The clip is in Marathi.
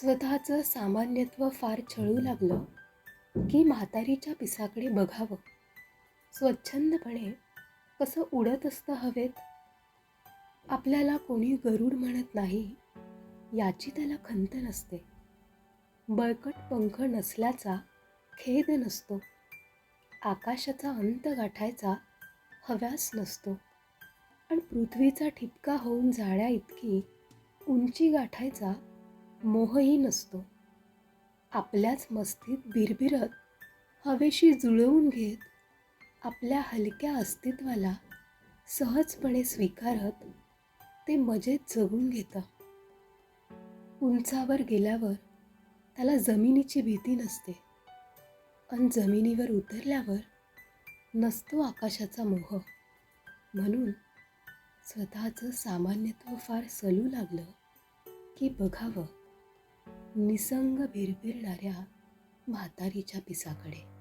स्वतःचं सामान्यत्व फार छळू लागलं की म्हातारीच्या पिसाकडे बघावं. स्वच्छंदपणे कसं उडत असतं हवेत? आपल्याला कोणी गरुड म्हणत नाही याची त्याला खंत नसते. बळकट पंख नसल्याचा खेद नसतो. आकाशाचा अंत गाठायचा हव्यास नसतो. आणि पृथ्वीचा ठिपका होऊन जाण्या इतकी उंची गाठायचा मोहही नसतो. आपल्याच मस्तीत भिरभिरत हवेशी जुळवून घेत आपल्या हलक्या अस्तित्वाला सहजपणे स्वीकारत ते मजेत जगून घेतं. उंचावर गेल्यावर त्याला जमिनीची भीती नसते. आणि जमिनीवर उतरल्यावर नसतो आकाशाचा मोह. म्हणून स्वतःचं सामान्यत्व फार सलू लागलं की बघावं. निसंग भिरभिरणाऱ्या म्हातारीच्या पिसाकडे.